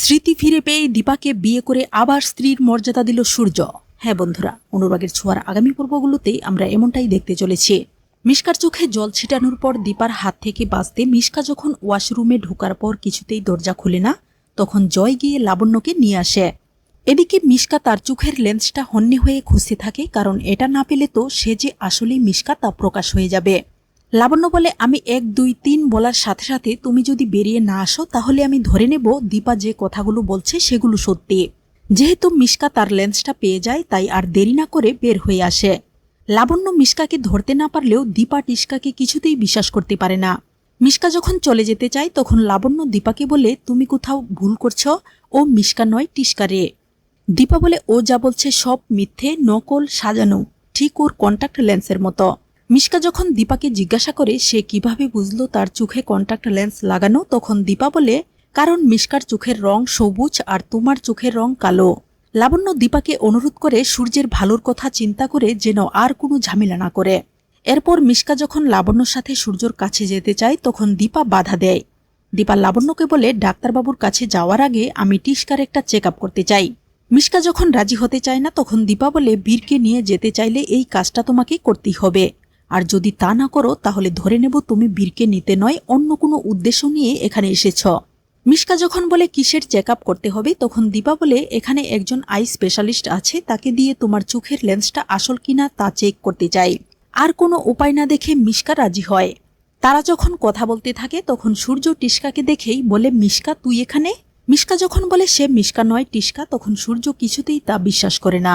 স্মৃতি ফিরে পেয়ে দীপাকে বিয়ে করে আবার স্ত্রীর মর্যাদা দিল সূর্য। হ্যাঁ বন্ধুরা, অনুরাগের ছোঁয়ার আগামী পর্বগুলোতে আমরা এমনটাই দেখতে চলেছি। মিশকার চোখে জল ছিটানোর পর দীপার হাত থেকে বাঁচতে মিশকা যখন ওয়াশরুমে ঢোকার পর কিছুতেই দরজা খুলে না, তখন জয় গিয়ে লাবণ্যকে নিয়ে আসে। এদিকে মিশকা তার চোখের লেন্সটা হন্যে হয়ে খুঁজতে থাকে, কারণ এটা না পেলে তো সে যে আসলেই মিশকা তা প্রকাশ হয়ে যাবে। লাবণ্য বলে, আমি এক, দুই, তিন বলার সাথে সাথে তুমি যদি বেরিয়ে না আসো, তাহলে আমি ধরে নেব দীপা যে কথাগুলো বলছে সেগুলো সত্যি। যেহেতু মিশকা তার লেন্সটা পেয়ে যায়, তাই আর দেরি না করে বের হয়ে আসে। লাবণ্য মিশকাকে ধরতে না পারলেও দীপা টিস্কাকে কিছুতেই বিশ্বাস করতে পারে না। মিশকা যখন চলে যেতে চায়, তখন লাবণ্য দীপাকে বলে, তুমি কোথাও ভুল করছ? ও মিশকা নয় টিস্কা রে। দীপা বলে, ও যা বলছে সব মিথ্যে, নকল, সাজানো। ঠিক ওর কন্টাক্ট লেন্সের মতো। মিশকা যখন দীপাকে জিজ্ঞাসা করে সে কীভাবে বুঝলো তার চোখে কন্টাক্ট লেন্স লাগানো, তখন দীপা বলে, কারণ মিশকার চোখের রং সবুজ আর তোমার চোখের রং কালো। লাবণ্য দীপাকে অনুরোধ করে সূর্যের ভালোর কথা চিন্তা করে যেন আর কোনো ঝামেলা না করে। এরপর মিশকা যখন লাবণ্যর সাথে সূর্যর কাছে যেতে চায়, তখন দীপা বাধা দেয়। দীপা লাবণ্যকে বলে, ডাক্তারবাবুর কাছে যাওয়ার আগে আমি টিস্কার একটা চেক করতে চাই। মিশকা যখন রাজি হতে চায় না, তখন দীপা বলে, বীরকে নিয়ে যেতে চাইলে এই কাজটা তোমাকে করতেই হবে। আর যদি তা না করো, তাহলে ধরে নেব তুমি বীরকে নিতে নয়, অন্য কোনো উদ্দেশ্য নিয়ে এখানে এসেছ। মিশকা যখন বলে কিসের চেক করতে হবে, তখন দীপা বলে, এখানে একজন আই স্পেশালিস্ট আছে, তাকে দিয়ে তোমার চোখের লেন্সটা আসল কিনা তা চেক করতে চাই। আর কোনো উপায় না দেখে মিশকা রাজি হয়। তারা যখন কথা বলতে থাকে, তখন সূর্য টিস্কাকে দেখেই বলে, মিশকা, তুই এখানে? মিশকা যখন বলে, সে মিশকা নয় টিস্কা তখন সূর্য কিছুতেই তা বিশ্বাস করে না।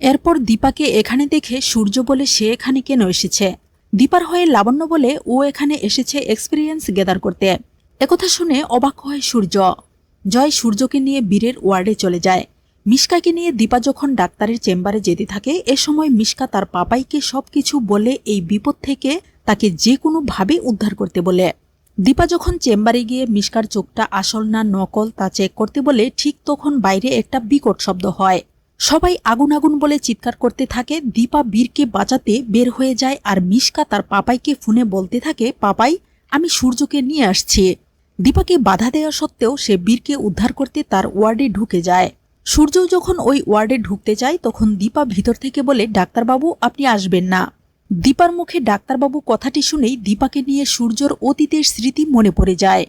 এরপর দীপাকে এখানে দেখে সূর্য বলে সে এখানে কেন এসেছে? দীপার হয়ে লাবণ্য বলে ও এখানে এসেছে এক্সপিরিয়েন্স গেদার করতে। একথা শুনে অবাক হয় সূর্য। জয় সূর্যকে নিয়ে বীরের ওয়ার্ডে চলে যায়। মিশকাকে নিয়ে দীপা যখন ডাক্তারের চেম্বারে যেতে থাকে, এ সময় মিশকা তার পাপাইকে সবকিছু বলে এই বিপদ থেকে তাকে যে কোনোভাবে উদ্ধার করতে বলে। দীপা যখন চেম্বারে গিয়ে মিশকার চোখটা আসল না নকল তা চেক করতে বলে, ঠিক তখন বাইরে একটা বিকট শব্দ হয়। সবাই আগুন আগুন বলে চিৎকার করতে থাকে, দীপা বীরকে বাঁচাতে বের হয়ে যায় আর মিশকা তার পাপাইকে ফোনে বলতে থাকে, পাপাই, আমি সূর্যকে নিয়ে আসছি। দীপাকে বাধা দেওয়া সত্ত্বেও সে বীরকে উদ্ধার করতে তার ওয়ার্ডে ঢুকে যায়। সূর্য যখন ওই ওয়ার্ডে ঢুকতে যায়, তখন দীপা ভিতর থেকে বলে, ডাক্তারবাবু, আপনি আসবেন না। দীপার মুখে ডাক্তারবাবু কথাটি শুনেই দীপাকে নিয়ে সূর্যর অতীতের স্মৃতি মনে পড়ে যায়।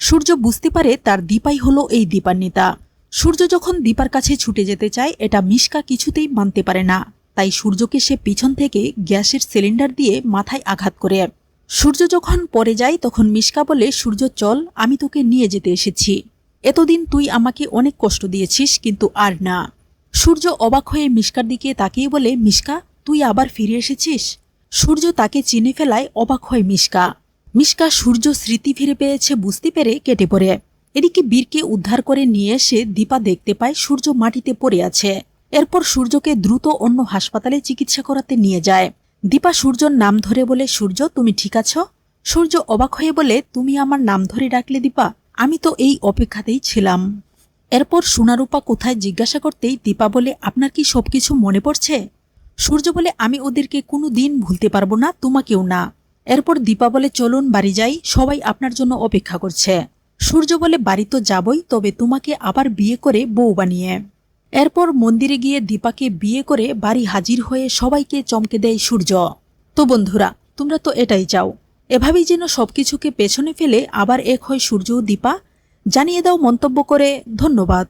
সূর্য বুঝতে পারে তার দীপাই হলো এই দীপান্বিতা। সূর্য যখন দীপার কাছে ছুটে যেতে চায়, এটা মিশকা কিছুতেই মানতে পারে না। তাই সূর্যকে সে পিছন থেকে গ্যাসের সিলিন্ডার দিয়ে মাথায় আঘাত করে। সূর্য যখন পরে যায়, তখন মিশকা বলে, সূর্য, চল, আমি তোকে নিয়ে যেতে এসেছি। এতদিন তুই আমাকে অনেক কষ্ট দিয়েছিস, কিন্তু আর না। সূর্য অবাক হয়ে মিশকার দিকে তাকিয়ে বলে, মিশকা, তুই আবার ফিরে এসেছিস? সূর্য তাকে চিনে ফেলায় অবাক হয় মিশকা। মিশকা সূর্য স্মৃতি ফিরে পেয়েছে বুঝতে পেরে কেটে পড়ে। এদিকে বীরকে উদ্ধার করে নিয়ে এসে দীপা দেখতে পায় সূর্য মাটিতে পড়ে আছে। এরপর সূর্যকে দ্রুত অন্য হাসপাতালে চিকিৎসা করাতে নিয়ে যায়। দীপা সূর্যর নাম ধরে বলে, সূর্য, তুমি ঠিক আছো? সূর্য অবাক হয়ে বলে, তুমি আমার নাম ধরে ডাকলে দীপা, আমি তো এই অপেক্ষাতেই ছিলাম। এরপর সোনারূপা কোথায় জিজ্ঞাসা করতেই দীপা বলে, আপনার কি সবকিছু মনে পড়ছে? সূর্য বলে, আমি ওদেরকে কোনো দিন ভুলতে পারব না, তোমাকেও না। এরপর দীপা বলে, চলুন, বাড়ি যাই, সবাই আপনার জন্য অপেক্ষা করছে। সূর্য বলে, বাড়ি তো যাবই, তবে তোমাকে আবার বিয়ে করে বউ বানিয়ে। এরপর মন্দিরে গিয়ে দীপাকে বিয়ে করে বাড়ি হাজির হয়ে সবাইকে চমকে দেয় সূর্য। তো বন্ধুরা, তোমরা তো এটাই চাও। এভাবেই যেন সবকিছুকে পেছনে ফেলে আবার এক হয় সূর্য দীপা। জানিয়ে দাও মন্তব্য করে, ধন্যবাদ।